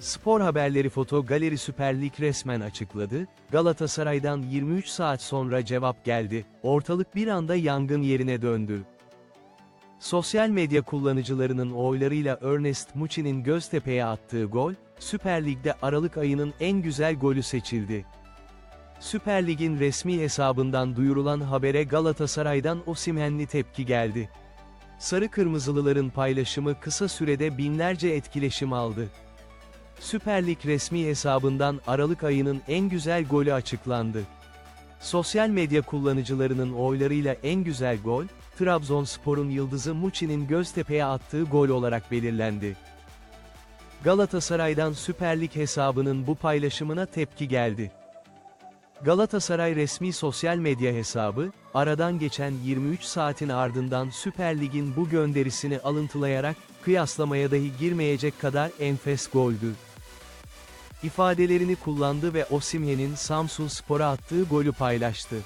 Spor haberleri Foto Galeri Süper Lig resmen açıkladı, Galatasaray'dan 23 saat sonra cevap geldi, ortalık bir anda yangın yerine döndü. Sosyal medya kullanıcılarının oylarıyla Ernest Muçi'nin Göztepe'ye attığı gol, Süper Lig'de Aralık ayının en güzel golü seçildi. Süper Lig'in resmi hesabından duyurulan habere Galatasaray'dan Osimhen'li tepki geldi. Sarı Kırmızılıların paylaşımı kısa sürede binlerce etkileşim aldı. Süper Lig resmi hesabından Aralık ayının en güzel golü açıklandı. Sosyal medya kullanıcılarının oylarıyla en güzel gol, Trabzonspor'un yıldızı Muçi'nin Göztepe'ye attığı gol olarak belirlendi. Galatasaray'dan Süper Lig hesabının bu paylaşımına tepki geldi. Galatasaray resmi sosyal medya hesabı, aradan geçen 23 saatin ardından Süper Lig'in bu gönderisini alıntılayarak, kıyaslamaya dahi girmeyecek kadar enfes goldü. İfadelerini kullandı ve Osimhen'in Samsun Spor'a attığı golü paylaştı.